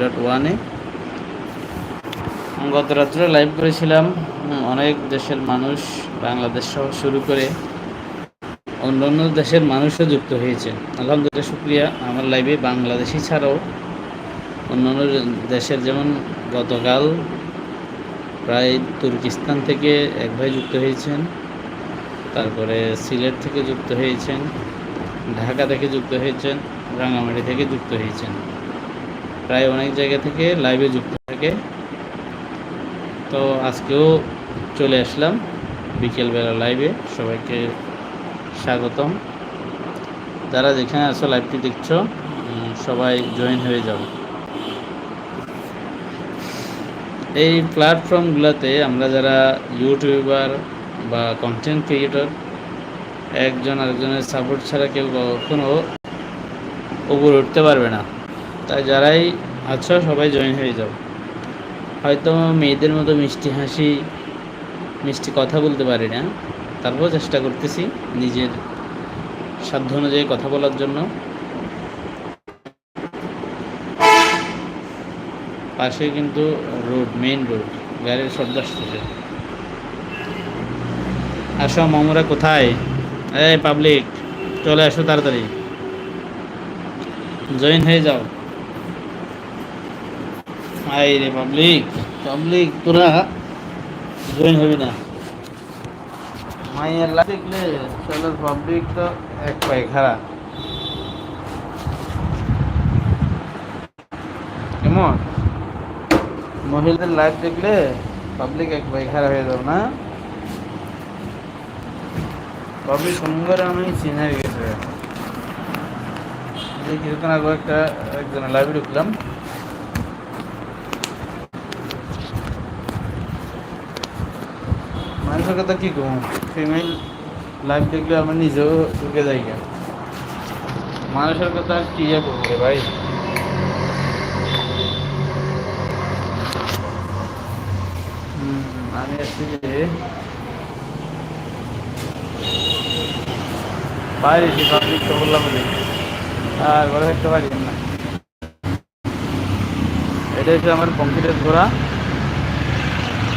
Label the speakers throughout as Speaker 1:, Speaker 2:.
Speaker 1: Dot ওয়ানে গত রাত্রে লাইভ করেছিলাম। অনেক দেশের মানুষ বাংলাদেশ সহ শুরু করে অন্য অন্য দেশের মানুষও যুক্ত হয়েছে। আলহামদুলিল্লাহ, শুক্রিয়া। আমার লাইভে বাংলাদেশি ছাড়াও অন্য অন্য দেশের যেমন গতকাল প্রায় তুর্কিস্তান থেকে এক ভাই যুক্ত হয়েছেন, তারপরে সিলেট থেকে যুক্ত হয়েছেন, ঢাকা থেকে যুক্ত হয়েছেন রাঙামাটি থেকে যুক্ত হয়েছেন। প্রায় অনেক জায়গা থেকে লাইভে যুক্ত থাকে। তো আজকেও চলে আসলাম বিকেলবেলা লাইভে সবাইকে স্বাগতম। যারা যেখানে আছো লাইভটি দেখছ সবাই জয়েন হয়ে যাও। এই প্ল্যাটফর্মগুলোতে আমরা যারা ইউটিউবার বা কন্টেন্ট ক্রিয়েটর একজন আরেকজনের সাপোর্ট ছাড়া কেউ কখনো উপরে উঠতে পারবে না। তাই যারাই আছো সবাই জয়েন হয়ে যাও। হয়তো মেয়েদের মতো মিষ্টি হাসি, মিষ্টি কথা বলতে পারি না। তারপর চেষ্টা করতেছি নিজের সাধ্য অনুযায়ী কথা বলার জন্য। পাশে কিন্তু রোড মেইন রোড গাড়ির শব্দ আসতেছে। আসো, মামুরা কোথায়? এই পাবলিক চলে আসো তাড়াতাড়ি। জয়েন হয়ে যাও। আই রে পাবলিক পাবলিক তোরা জয়েন হবি না। মাইয়ের লাভ দেখলে চলো পাবলিক তো এক পায়ে খাড়া। কেমন? মহিলাদের লাইভ দেখলে পাবলিক এক পায়ে খাড়া হয়ে যাও না? পাবলিক সুন্দর আমি চিনে গেছে। কিছুক্ষণ আগে একটা, একজনের লাইভে ঢুকলাম। মানুষের কথা কি কম ফিমেল লাইভ দেখলে আমার নিজেও ঢুকে যাই। মানুষের কথা কি আর করবে ভাই? আমি পাবলিক তো বললাম আর ঘরে থাকতে পারি না। এটা হচ্ছে আমার কম্পিউটার ঘোরা।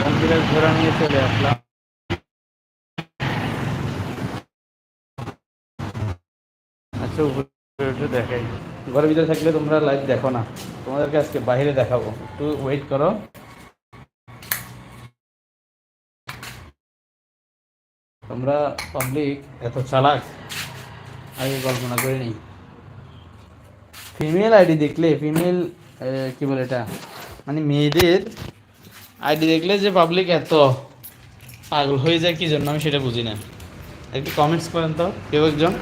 Speaker 1: কম্পিউটার ঘোরা নিয়ে চলে আসলাম। আচ্ছা উপরে উঠে দেখাই। ঘরের ভিতরে থাকলে তোমরা লাইভ দেখো না। তোমাদেরকে আজকে বাইরে দেখাবো। একটু ওয়েট করো। তোমরা পাবলিক এত চালাক। আগে কল্পনা করে নি ফিমেল আইডি দেখলে ফিমেল কি বলে এটা? মানে মেয়েদের আইডি দেখলে যে পাবলিক এত পাগল হয়ে যায়, কি জন্য? আমি সেটা বুঝি না। একটু কমেন্টস করেন তো, কেউ একজন।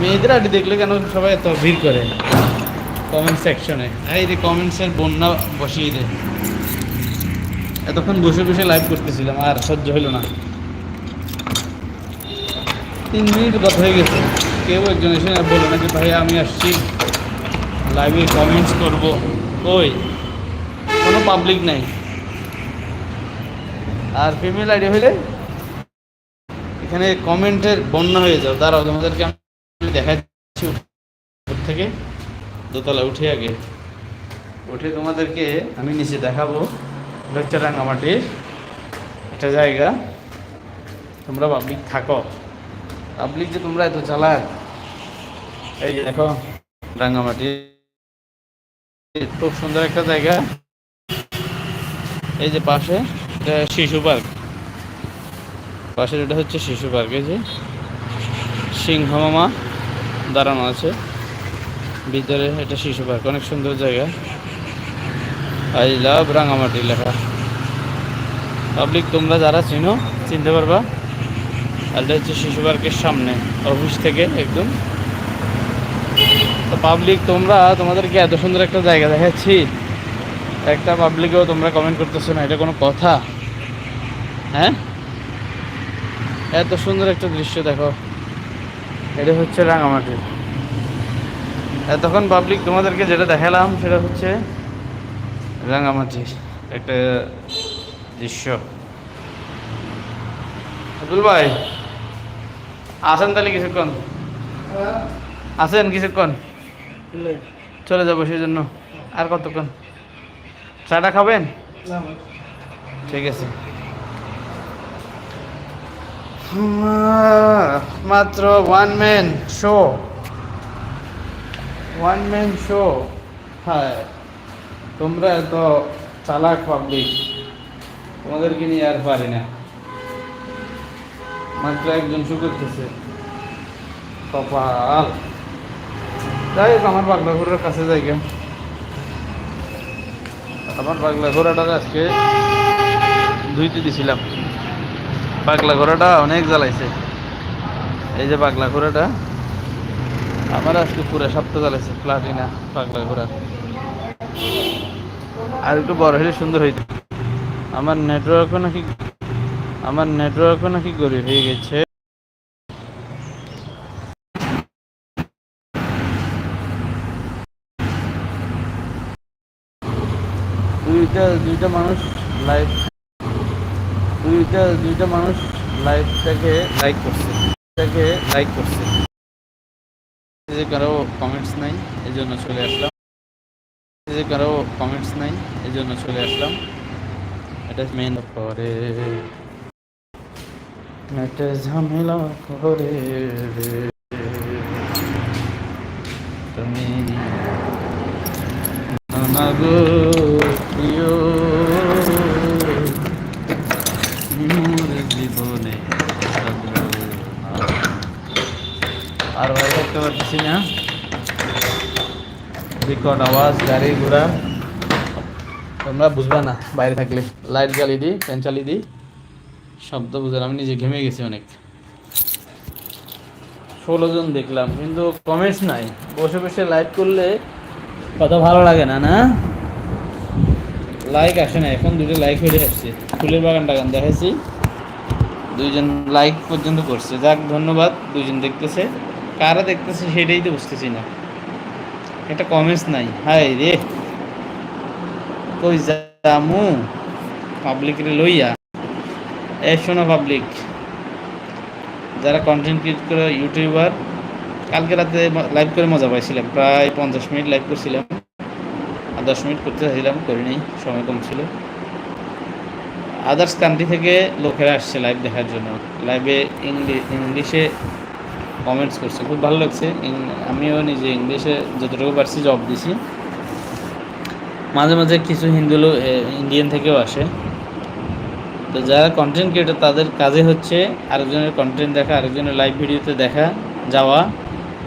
Speaker 1: মেয়েদের আইডি দেখলে কেন সবাই এত ভিড় করে? কমেন্ট সেকশনে এই যে কমেন্টসের বন্যা বসিয়ে দেয় এতক্ষণ বসে বসে লাইভ করতেছিলাম, আর সহ্য হলো না। তিন মিনিট কথা হয়ে গেছে। কেউ একজন এসে বলো না যে, ভাই, আমি আসছি। লাইভে কমেন্টস করব। ওই, কোনো পাবলিক নাই। আর ফিমেল আইডি হইলে এখানে কমেন্টের বন্যা হয়ে যাও। দাঁড়াও, তোমাদেরকে দেখাচ্ছি উপর থেকে। দোতলা উঠে আগে। উঠে তোমাদেরকে আমি নিচে দেখাবো হচ্ছে রাঙ্গামাটির একটা জায়গা। তোমরা পাবলিক থাকো। পাবলিক যে তোমরা এত চালাক। এই যে দেখো, রাঙ্গামাটি। খুব সুন্দর একটা জায়গা। এই যে পাশে শিশু পার্ক। পাশে এটা হচ্ছে শিশু পার্ক। এই যে সিংহ মামা। দাঁড়ানো আছে। ভিতরে এটা শিশু পার্ক, অনেক সুন্দর জায়গা। আই লাভ রাঙামাটি লেখা। পাবলিক, তোমরা যারা চিনো, চিনতে পারবা। আর এটা হচ্ছে শিশু পার্কের সামনে, অফিস থেকে একদম। তো পাবলিক, তোমরা, তোমাদেরকে এত সুন্দর একটা জায়গা দেখাচ্ছি। একটা পাবলিকেও তোমরা কমেন্ট করতেছো না, এটা কোনো কথা? হ্যাঁ? এত সুন্দর একটা দৃশ্য, দেখো। এটা হচ্ছে রাঙামাটি। এতক্ষণ পাবলিক তোমাদেরকে যেটা দেখালাম সেটা হচ্ছে রাঙামাটির একটা দৃশ্য। আব্দুল ভাই আসেন তাহলে কিছুক্ষণ। আসেন কিছুক্ষণ। চলে যাব সেই জন্য আর কতক্ষণ? চাটা খাবেন? ঠিক আছে। মাত্র one man show one man show হ্যাঁ তোমরা এত চালাক পাবলিক তোমাদেরকে নিয়ে আর পারি না। মাত্র একজন শো করতেছে। কপাল। যাই হোক, আমার পাগলা ঘোরার কাছে যাই গে। আমার পাগলা ঘোড়াটা আজকে ধুইতে দিছিলাম। পাগলা ঘোড়াটা অনেক জ্বালাইছে। এই যে পাগলা ঘোড়াটা, আমার আজকে পুরো সপ্তাহ জ্বালাইছে, প্লাটিনা পাগলা ঘোড়া। আর একটু বড় হলে সুন্দর হইতো। আমার নেটওয়ার্কও নাকি, আমার নেটওয়ার্কও নাকি গরিব হয়ে গেছে। দুইটা দুইটা মানুষ লাইভ দুইটা দুইটা মানুষ লাইভটাকে লাইক করছে। এটাকে লাইক করছে। যে কারও কমেন্টস নাই এই জন্য চলে আসলাম। যে কারও কমেন্টস নাই এই জন্য চলে আসলাম। এটা মেন করে একটা ঝামেলা করে তুমি নাগো প্রিয় মোর জীবনে থাকল না। আর ভাই থাকতে পারতেছি না। বিকট আওয়াজ, গাড়ি ঘোড়া। তোমরা বুঝবা না, বাইরে থাকলে। লাইট জ্বালিয়ে দিই ফ্যান চালিয়ে দিই শব্দ বুঝলাম আমি নিজে ঘেমে গেছি অনেক। ষোলো জন দেখলাম, কিন্তু কমেন্টস নাই। বসে বসে লাইভ করলে কত ভালো লাগে না না? লাইক আসে না, এখন দুটো লাইক হয়ে আসছে ফুলের বাগান টাগান দেখাইছি। দুইজন লাইক পর্যন্ত করছে। যাক, ধন্যবাদ, দুইজন দেখতেছে। কারা দেখতেছে সেটাই তো বুঝতেছি না। একটা কমেন্টস নাই। হাই রে। কই জামু পাবলিক রে লইয়া। এ শোনো পাবলিক যারা কন্টেন্ট ক্রিয়েট করে ইউটিউবার কালকে রাতে লাইভ করে মজা পাইছিলাম। প্রায় পঞ্চাশ মিনিট লাইভ করছিলাম। আর দশ মিনিট করতে চাইছিলাম, করি নাই, সময় কম ছিল। আদার্স কান্ট্রি থেকে লোকেরা আসছে লাইভ দেখার জন্য। লাইভে ইংলিশে কমেন্টস করছে। খুব ভালো লাগছে। আমিও নিজে ইংলিশে যতটুকু পারছি জব দিছি। মাঝে মাঝে কিছু হিন্দু ইন্ডিয়ান থেকেও আসে। তো যারা কন্টেন্ট ক্রিয়েটর তাদের কাজে হচ্ছে আরেকজনের কন্টেন্ট দেখা, আরেকজনের লাইভ ভিডিওতে দেখা, যাওয়া,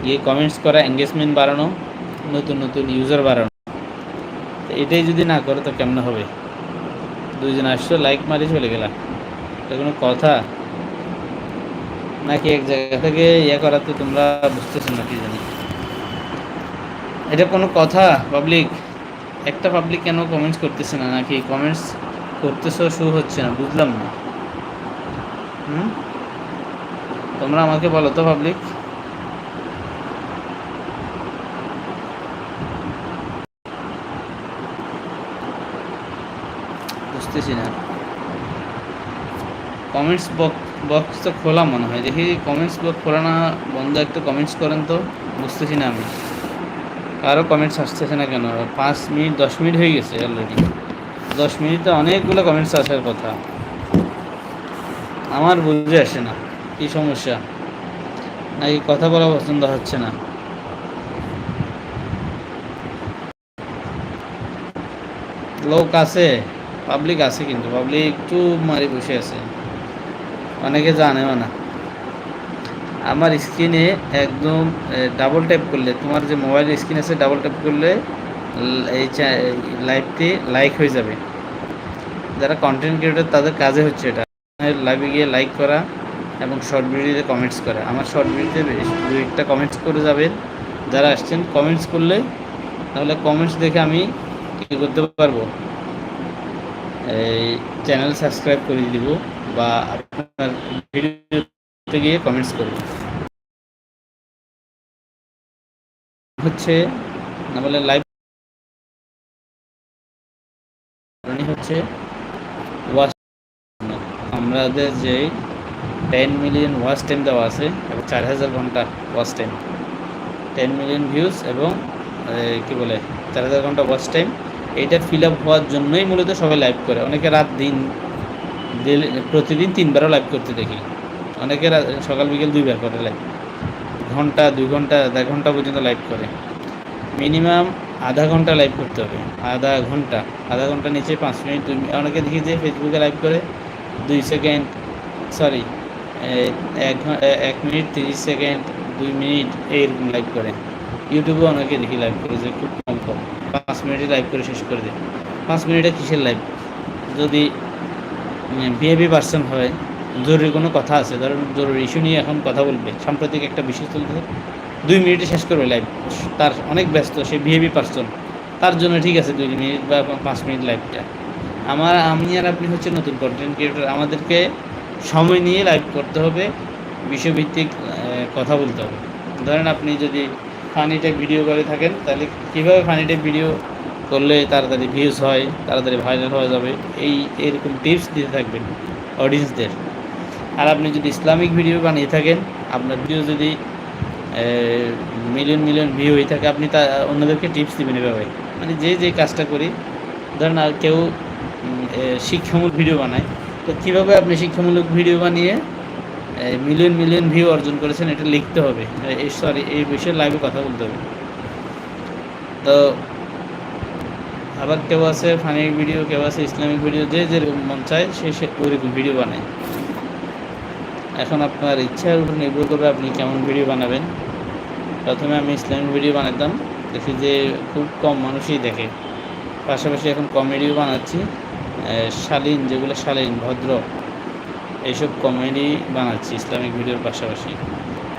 Speaker 1: গিয়ে কমেন্টস করা এঙ্গেজমেন্ট বাড়ানো, নতুন নতুন ইউজার বাড়ানো। তো এটাই যদি না করে, তো কেমন হবে? দুইজন আসছো লাইক মারি চলে গেলাম এটা কোনো কথা? নাকি এক জায়গা থেকে ইয়ে করাতে তোমরা বুঝতেছো না, কি জানি। এটা কোনো কথা? পাবলিক একটা পাবলিক কেন কমেন্টস করতেছে না নাকি? কমেন্টস করতেছো শো হচ্ছে না, বুঝলাম না। হুম? তোমরা আমাকে বলো তো পাবলিক বুঝতেছি না। কমেন্টস বক্স তো খোলা মনে হয়। দেখি কমেন্টস বক্স খোলা না, বন্ধ একটু কমেন্টস করেন তো, বুঝতেছি না আমি। কারও কমেন্টস আসতেছে না কেন? পাঁচ মিনিট, দশ মিনিট হয়ে গেছে অলরেডি দশ মিনিটে অনেকগুলো কমেন্টস আসার কথা। আমার বুঝে আসে না, কী সমস্যা? নাকি কথা বলা পছন্দ হচ্ছে না? লোক আছে পাবলিক আছে কিন্তু পাবলিক একটু মারি বসে আছে। অনেকে জানেও না। আমার স্ক্রিনে একদম ডাবল ট্যাপ করলে, তোমার যে মোবাইল স্ক্রিন আছে ডাবল ট্যাপ করলে এই লাইভটি লাইক হয়ে যাবে। যারা কন্টেন্ট ক্রিয়েটর তাদের কাজে হচ্ছে এটা। লাইভে গিয়ে লাইক করা এবং শর্ট ভিডিওতে কমেন্টস করা। আমার শর্ট ভিডিওতে একটা কমেন্টস করে যাবেন। যারা আসছেন কমেন্টস করলে, তাহলে কমেন্টস দেখে আমি কী করতে পারব? এই চ্যানেল সাবস্ক্রাইব করে দিব। বা আপনার ভিডিওতে গিয়ে কমেন্টস করব হচ্ছে না বলে লাইভ হচ্ছে ওয়াচ আমাদের যে টেন মিলিয়ন ওয়াচ টাইম দেওয়া আছে, এবং চার হাজার ঘণ্টা watch time ten million views এবং কি বলে, চার হাজার ঘণ্টা ওয়াচ টাইম এইটা ফিল আপ হওয়ার জন্যই মূলত সবাই লাইভ করে। অনেকে রাত, দিন প্রতিদিন তিনবারও লাইভ করতে দেখি। অনেকে রা- সকাল, বিকেল দুইবার করে লাইভ ঘণ্টা, দুই ঘণ্টা, দেড় ঘণ্টা পর্যন্ত লাইভ করে। মিনিমাম আধা ঘণ্টা লাইভ করতে হবে। আধা ঘণ্টা আধা ঘণ্টা নিচে পাঁচ মিনিট, দুই অনেকে দেখি যে ফেসবুকে লাইভ করে, দুই সেকেন্ড সরি এক এক মিনিট, তিরিশ সেকেন্ড দুই মিনিট, এইরকম লাইভ করে। ইউটিউবে অনেকে দেখি লাইভ করে যে খুব কম কম পাঁচ মিনিটে লাইভ করে শেষ করে দেয়। পাঁচ মিনিটে কিসের লাইভ যদি বিহেভি পার্সন হয়, জরুরি কোনো কথা আছে। ধরুন জরুরি ইস্যু নিয়ে এখন কথা বলবে, সাম্প্রতিক একটা বিষয় চলছে দুই মিনিটে শেষ করবে লাইভ তার অনেক ব্যস্ত, সে বিহেভি পার্সন তার জন্য ঠিক আছে দুই মিনিট বা পাঁচ মিনিট লাইভটা আমার, আমি আর আপনি হচ্ছে নতুন কন্টেন্ট ক্রিয়েটর আমাদেরকে সময় নিয়ে লাইভ করতে হবে, বিষয়ভিত্তিক কথা বলতে হবে। ধরেন আপনি যদি ফানি ভিডিও করে থাকেন, তাহলে কীভাবে ফানি ভিডিও করলে তাড়াতাড়ি ভিউজ হয়, তাড়াতাড়ি ভাইরাল হয়ে যাবে। এই এরকম টিপস দিতে থাকবেন অডিয়েন্সদের আর আপনি যদি ইসলামিক ভিডিও বানিয়ে থাকেন, আপনার ভিডিও যদি মিলিয়ন মিলিয়ন ভিউ হয়ে থাকে, আপনি তা, অন্যদেরকে টিপস দিবেন এভাবে। মানে যে যে কাজটা করি, ধরেন আর কেউ শিক্ষামূলক ভিডিও বানায়, তো কীভাবে আপনি শিক্ষামূলক ভিডিও বানিয়ে মিলিয়ন মিলিয়ন ভিউ অর্জন করেছেন, এটা লিখতে হবে। এই সরি এই বিষয়ে লাইভে কথা বলতে হবে। তো আবার কেউ আছে ফানি ভিডিও, কেউ আছে ইসলামিক ভিডিও, যে যেরকম মন চায় সে সে ওইরকম ভিডিও বানায়। এখন আপনার ইচ্ছার উপর নির্ভর করবে আপনি কেমন ভিডিও বানাবেন। প্রথমে আমি ইসলামিক ভিডিও বানাতাম, দেখি যে খুব কম মানুষই দেখে। পাশাপাশি এখন কমেডিও বানাচ্ছি শালীন, যেগুলো শালীন, ভদ্র, এইসব কমেডি বানাচ্ছি ইসলামিক ভিডিওর পাশাপাশি।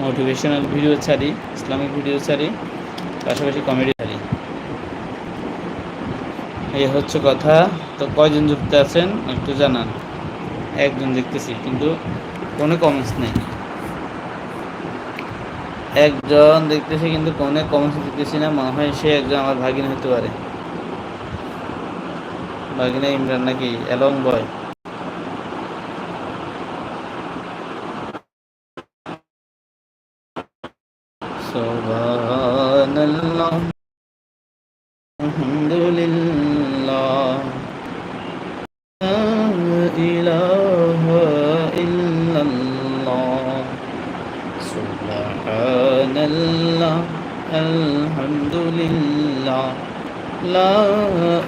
Speaker 1: মোটিভেশনাল ভিডিও ছাড়ি, ইসলামিক ভিডিও ছাড়ি, পাশাপাশি কমেডি এই হচ্ছে কথা। তো কয়জন যুক্ত আছেন একটু জানান। একজন দেখতেছি, কিন্তু কোনো কমেন্টস নেই। একজন দেখতেছি, কিন্তু কোনো কমেন্টস দেখতেছি না। মনে হয় সে একজন আমার ভাগিনী হতে পারে। ভাগিনা ইমরান নাকি অ্যালং বয় ইল্লাল্লাহ সুবহানাল্লাহ, আলহামদুলিল্লাহ, লা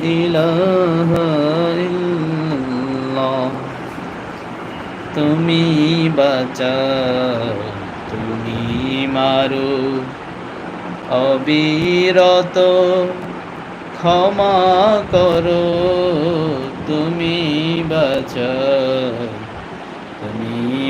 Speaker 1: ইলাহা ইল্লাল্লাহ। তুমি বাঁচাও, তুমি মারো, অবিরত ক্ষমা করো, তুমি বাঁচাও।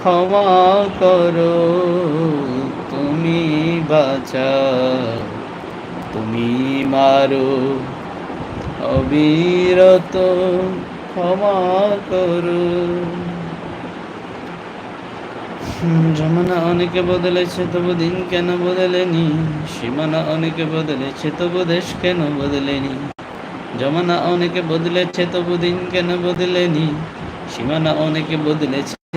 Speaker 1: ক্ষমা করো, তুমি বাঁচাও, তুমি মারো। অবিরত ক্ষমা করো। জমানা অনেকে বদলেছে, তবু দিন কেন বদলেনি? সীমানা অনেকে বদলেছে, তবু দেশ কেন বদলেনি? জমানা অনেকে বদলেছে, তবু দিন কেন বদলেনি? সীমানা অনেকে বদলেছে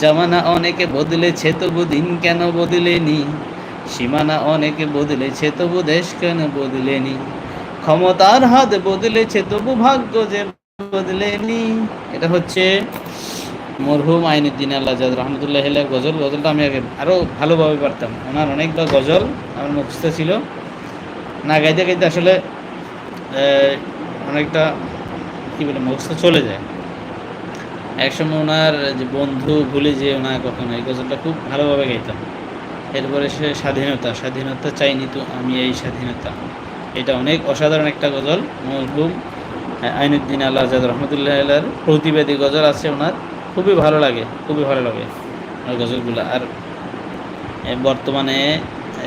Speaker 1: জমানা অনেকে বদলেছে তবু দিন কেন বদলেনি? সীমানা অনেকে বদলেছে তবু দেশ কেন বদলেনি? ক্ষমতার হাত বদলেছে তবু ভাগ্য যে বদলেনি। এটা হচ্ছে মরহুম আইনুদ্দিন আল্লাহ রহমতুল্লাহ গজল। গজলটা আমি আগে আরও ভালোভাবে পারতাম। ওনার অনেকটা গজল আমার মুখস্থ ছিল। না, গাইতে গাইতে আসলে অনেকটা, কী বলে, মুখস্থ চলে যায়। একসময় ওনার যে বন্ধু ভুলে যে ওনার কখনো এই গজলটা খুব ভালোভাবে গাইতাম। এরপরে সে স্বাধীনতা স্বাধীনতা চাইনি তো আমি এই স্বাধীনতা। এটা অনেক অসাধারণ একটা গজল, মরহুম আইনুদ্দিন আল্লাহ আজাদ রহমতুল্লাহ আল্লাহর প্রতিবাদী গজল আছে ওনার। খুবই ভালো লাগে, খুবই ভালো লাগে ওনার গজলগুলো। আর বর্তমানে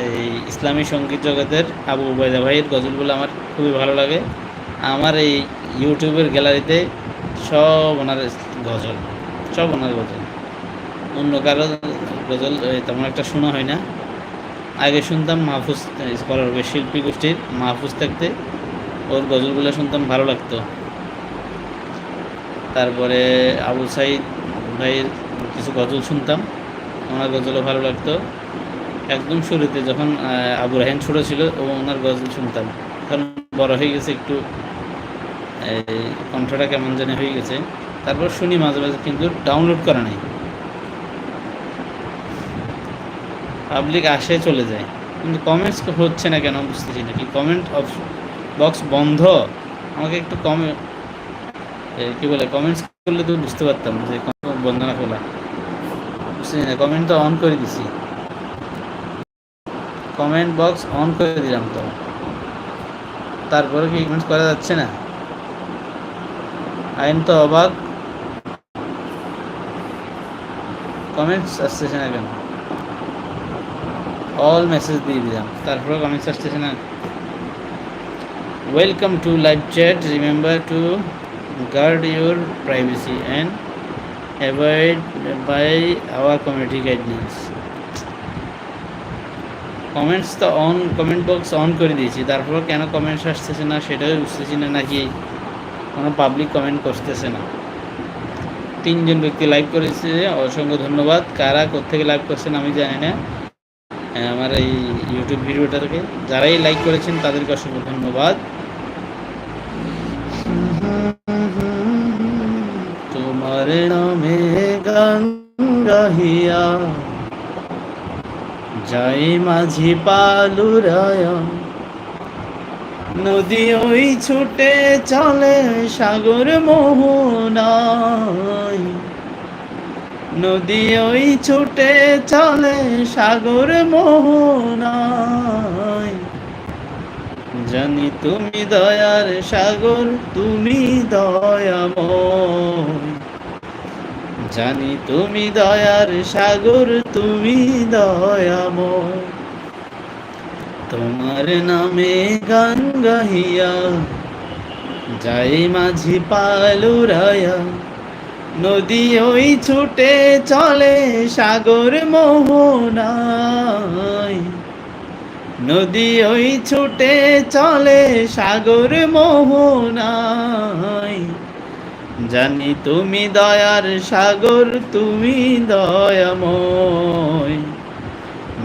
Speaker 1: এই ইসলামী সংগীত জগতের আবু উবায়দা ভাইয়ের গজলগুলো আমার খুবই ভালো লাগে। আমার এই ইউটিউবের গ্যালারিতে সব ওনার গজল সব ওনার গজল। অন্য কারও গজল তেমন একটা শোনা হয় না। আগে শুনতাম মাহফুজ স্কলার শিল্পী গোষ্ঠীর মাহফুজ থাকতে, ওর গজলগুলো শুনতাম, ভালো লাগতো। তারপরে আবু সাইদ ভাইয়ের কিছু গজল শুনতাম, ওনার গজলও ভালো লাগতো। একদম শুরুতে যখন আবু রাহেন ছোট ছিল, ও ওনার গজল শুনতাম। কারণ বড় হয়ে গেছে একটু কণ্ঠটা কেমন জানি হয়ে গেছে। তারপর শুনি মাঝে মাঝে, কিন্তু ডাউনলোড করা নাই। পাবলিক আসে চলে যায়। কিন্তু কমেন্টস হচ্ছে না কেন, বুঝতেছি না। কি কমেন্ট বক্স বন্ধ? আমাকে একটু কমে কি বলে? কমেন্টস করলে তো বুঝতে পারতাম যে বন্ধ না খোলা বুঝতেছি না কমেন্ট তো অন করে দিছি। কমেন্ট বক্স অন করে দিলাম তো। তারপরে কি কমেন্টস করা যাচ্ছে না? আইন তো অবাক। কমেন্টস আসতেছে না কেন অল মেসেজ দিয়ে দিলাম। তারপরে কমেন্টস আসতেছে না welcome to live chat remember to guard your privacy and avoid by our community guidelines comments তো অন কমেন্ট বক্স অন করে দিয়েছি। তারপর কেন কমেন্টস আসতেছে না, সেটাও বুঝতেছি না নাকি কোনো পাবলিক কমেন্ট করতেছে না। তিনজন ব্যক্তি লাইভ করেছে অসংখ্য ধন্যবাদ। কারা কোথেকে লাইভ করছেন আমি জানি না। হ্যাঁ, আমার এই ইউটিউব ভিডিওটাকে যারাই লাইক করেছেন তাদেরকে অসংখ্য ধন্যবাদ। তোমার নামে গান গাহিয়া যাই মাঝি পালুরায়া নদী ওই ছুটে চলে সাগর মোহনায়। নদী ওই ছুটে চলে সাগর মোহনায়। জানি তুমি দয়ার সাগর, তুমি দয়াময়। জানি তুমি দয়ার সাগর, তুমি দয়াময়। তোমার নামে গান গাহিয়া, যাই মাঝি পালুরায়া, নদী ওই ছুটে চলে সাগর মোহনায়। নদী ওই ছুটে চলে সাগর মোহনায়। জানি তুমি দয়ার সাগর, তুমি দয়াময়।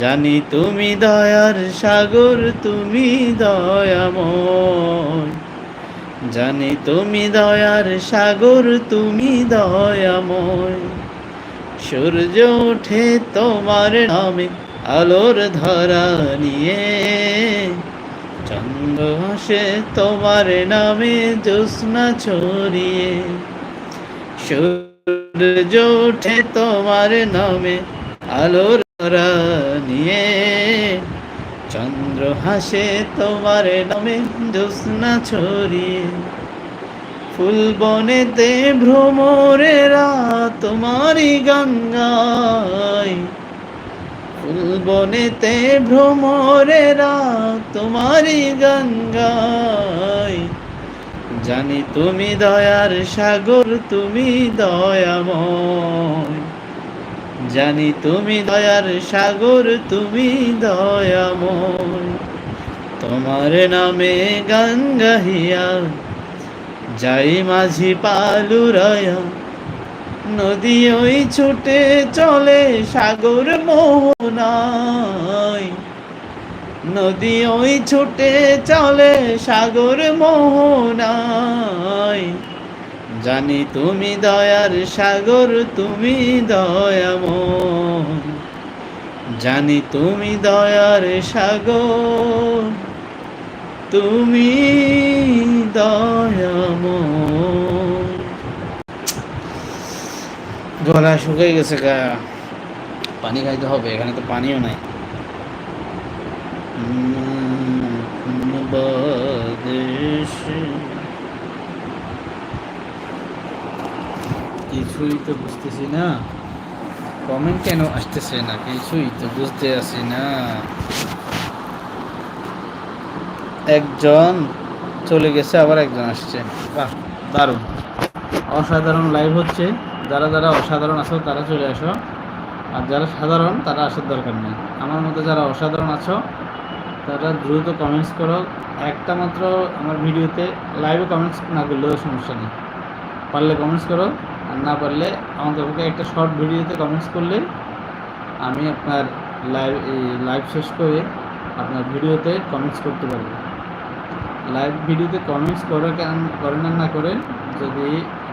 Speaker 1: জানি তুমি দয়ার সাগর, তুমি দয়াময়। জানি তুমি দয়ার সাগর, তুমি দয়াময়। সূর্য ওঠে তোমার নামে, আলোর ধরা নিয়ে। চন্দ্র হাসে তোমার নামে, জ্যোৎস্না ছড়িয়ে। সূর্য ওঠে তোমার নামে, আলোর নিয়ে চন্দ্র হাসে তোমার নামে জ্যোৎস্না ছড়িয়ে। ফুল বনেতে ভ্রমরেরা তোমারই গঙ্গায়। ফুল বনেতে ভ্রমরেরা তোমারই গঙ্গায়। জানি তুমি দয়ার সাগর, তুমি দয়াময়। জানি তুমি দয়ার সাগর, তুমি দয়াময়। তোমার নামে গান গাহিয়া যাই মাঝি পালুরায়া নদী ওই ছুটে চলে সাগর মোহনায়। নদী ওই ছুটে চলে সাগর মোহনায়। জানি তুমি দয়ার সাগর, তুমি দয়াময়। জানি তুমি দয়ার সাগর, তুমি দয়াময়। গলা শুকিয়ে গেছে গা। পানি খাইতে হবে, এখানে তো পানিও নাই। বাদেশে কিছুই তো বুঝতেছি না। কমেন্ট কেন আসতেছে না? কিছুই তো বুঝতে আসি না। একজন চলে গেছে, আবার একজন আসছে। বাহ, দারুণ। অসাধারণ লাইভ হচ্ছে। যারা যারা অসাধারণ আছো, তারা চলে আসো। আর যারা সাধারণ, তারা আসার দরকার নেই। আমার মতো যারা অসাধারণ আছো, তারা দ্রুত কমেন্টস করো। একটা মাত্র আমার ভিডিওতে লাইভে কমেন্টস না করলেও সমস্যা নেই। পারলে কমেন্টস করো। আর না পারলে আমাদের ওকে একটা শর্ট ভিডিওতে কমেন্টস করলে আমি আপনার লাইভ লাইভ শেষ করে আপনার ভিডিওতে কমেন্টস করতে পারব। লাইভ ভিডিওতে কমেন্টস করে কেন, করেন আর না করেন, যদি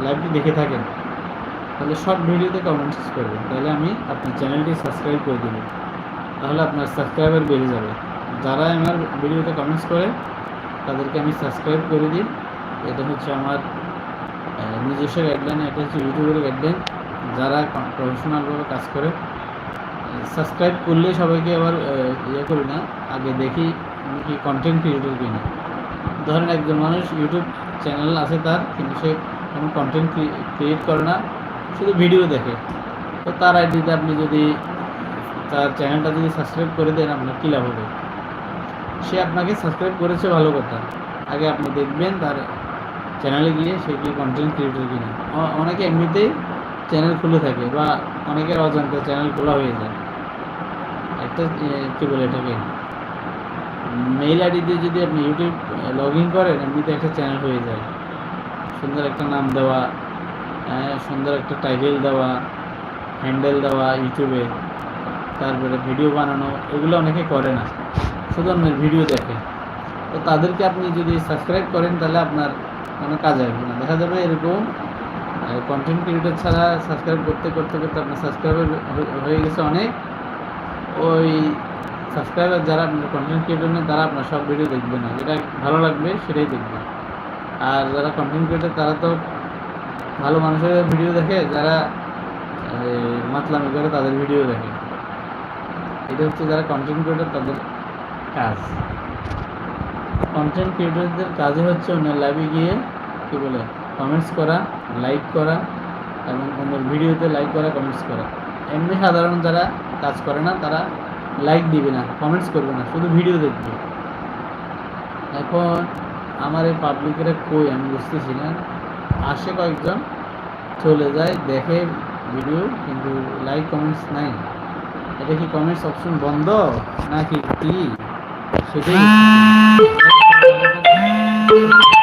Speaker 1: লাইভটি দেখে থাকেন, তাহলে শর্ট ভিডিওতে কমেন্টস করবেন, তাহলে আমি আপনার চ্যানেলটি সাবস্ক্রাইব করে দেবো। তাহলে আপনার সাবস্ক্রাইবার বেড়ে যাবে। যারা আমার ভিডিওতে কমেন্টস করে, তাদেরকে আমি সাবস্ক্রাইব করে দিই। এটা হচ্ছে আমার নিজস্ব গাইডলাইন এটা হচ্ছে ইউটিউবের গাইডলাইন যারা প্রফেশনালভাবে কাজ করে সাবস্ক্রাইব করলে সবাইকে আবার ইয়ে করি না, আগে দেখি কি কন্টেন্ট ক্রিয়েটর কিনা। ধরেন একজন মানুষ ইউটিউব চ্যানেল আছে তার, কিন্তু সে কোনো কন্টেন্ট ক্রিয়েট করে না, শুধু ভিডিও দেখে। তো তার আইডিতে আপনি যদি, তার চ্যানেলটা যদি সাবস্ক্রাইব করে দেন, আপনার কী লাভ হবে? সে আপনাকে সাবস্ক্রাইব করেছে ভালো কথা। আগে আপনি দেখবেন, তার চ্যানেলে গিয়ে সে কি কন্টেন্ট ক্রিয়েটর কিনা। অনেকে এমনিতেই চ্যানেল খুলে থাকে বা অনেকের অজান্তে চ্যানেল খোলা হয়ে যায়। একটা কী বলে এটাকে? মেইল আইডি দিয়ে যদি আপনি ইউটিউব লগ ইন করেন, এমনিতে একটা চ্যানেল হয়ে যায়। সুন্দর একটা নাম দেওয়া সুন্দর একটা টাইটেল দেওয়া হ্যান্ডেল দেওয়া ইউটিউবে তারপরে ভিডিও বানানো, এগুলো অনেকে করে না। শুধু ভিডিও দেখে। তো তাদেরকে আপনি যদি সাবস্ক্রাইব করেন, তাহলে আপনার কোনো কাজ আসবে না। দেখা যাবে এরকম কন্টেন্ট ক্রিয়েটর ছাড়া সাবস্ক্রাইব করতে করতে করতে আপনার সাবস্ক্রাইবার হয়ে গেছে অনেক। ওই সাবস্ক্রাইবার যারা আপনার কন্টেন্ট ক্রিয়েটর নেই, তারা আপনার সব ভিডিও দেখবে না। যেটা ভালো লাগবে, সেটাই দেখবে। আর যারা কন্টেন্ট ক্রিয়েটর তারা তো ভালো মানুষের ভিডিও দেখে, যারা মাতলামি করে, তাদের ভিডিও দেখে। এটা হচ্ছে যারা কন্টেন্ট ক্রিয়েটর তাদের কাজ। কন্টেন্ট ক্রিয়েটরদের কাজই হচ্ছে অন্যের লাইভে গিয়ে কী বলে কমেন্টস করা লাইক করা এবং অন্যের ভিডিওতে লাইক করা কমেন্টস করা। এমনি সাধারণ যারা কাজ করে না, তারা লাইক দিবে না কমেন্টস করবে না, শুধু ভিডিও দেখবে। এখন আমার এই পাবলিকেরা কই আমি বুঝতেছি না। আসে কয়েকজন, চলে যায়, দেখে ভিডিও কিন্তু লাইক কমেন্টস নাই। এটা কি কমেন্টস অপশন বন্ধ নাকি কি সেটাই। Thank you.